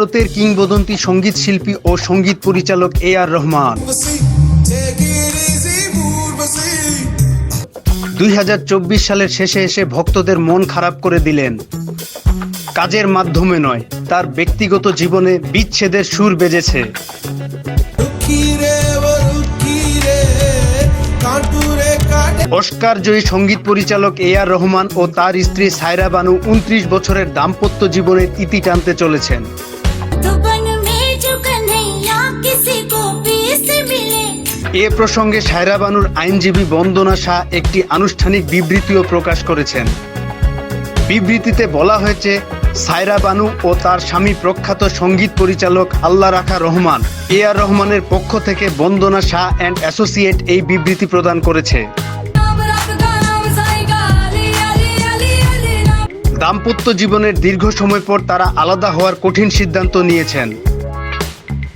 ভারতের কিংবদন্তি সংগীত শিল্পী ও সংগীত পরিচালক এ আর রহমান। দুই সালের শেষে এসে ভক্তদের মন খারাপ করে দিলেন। কাজের মাধ্যমে নয়, তার ব্যক্তিগত জীবনে বিচ্ছেদের সুর বেজেছে. অস্কার জয়ী সংগীত পরিচালক এ আর রহমান ও তার স্ত্রী সায়রা বানু উনত্রিশ বছরের দাম্পত্য জীবনের ইতি টানতে চলেছেন। এ প্রসঙ্গে সায়রা বানুর আইনজীবী বন্দনা শাহ একটি আনুষ্ঠানিক বিবৃতিও প্রকাশ করেছেন। বিবৃতিতে বলা হয়েছে, সায়রা বানু ও তার স্বামী প্রখ্যাত সংগীত পরিচালক আল্লাহ রাখা রহমান, এ আর রহমানের পক্ষ থেকে বন্দনা শাহ অ্যান্ড অ্যাসোসিয়েট এই বিবৃতি প্রদান করেছে। দাম্পত্য জীবনের দীর্ঘ সময় পর তারা আলাদা হওয়ার কঠিন সিদ্ধান্ত নিয়েছেন।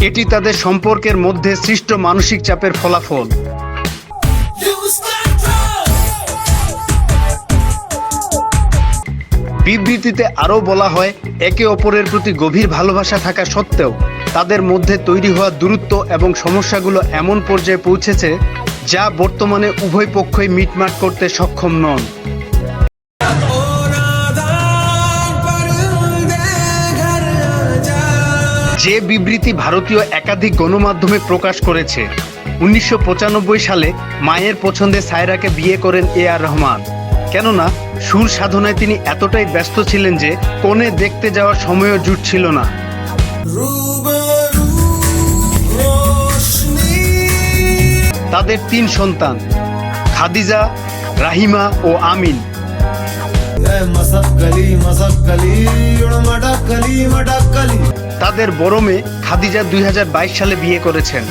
এটি তাদের সম্পর্কের মধ্যে সৃষ্ট মানসিক চাপের ফলাফল। বিবৃতিতে আরও বলা হয়, একে অপরের প্রতি গভীর ভালোবাসা থাকা সত্ত্বেও তাদের মধ্যে তৈরি হওয়া দূরত্ব এবং সমস্যাগুলো এমন পর্যায়ে পৌঁছেছে যা বর্তমানে উভয় পক্ষই মিটমাট করতে সক্ষম নন। যে বিবৃতি ভারতীয় একাধিক গণমাধ্যমে প্রকাশ করেছে। উনিশশো পঁচানব্বই সালে মায়ের পছন্দে সায়রাকে বিয়ে করেন এ আর রহমান। কেননা সুর সাধনায় তিনি এতটাই ব্যস্ত ছিলেন যে কোণে দেখতে যাওয়ার সময়ও জুটছিল না। তাদের তিন সন্তান খাদিজা রাহিমা ও আমিন। কলি কলি কলি কলি তাদের বড় মেয়ে খাদিজা দুই হাজার বাইশ সালে বিয়ে করেছেন।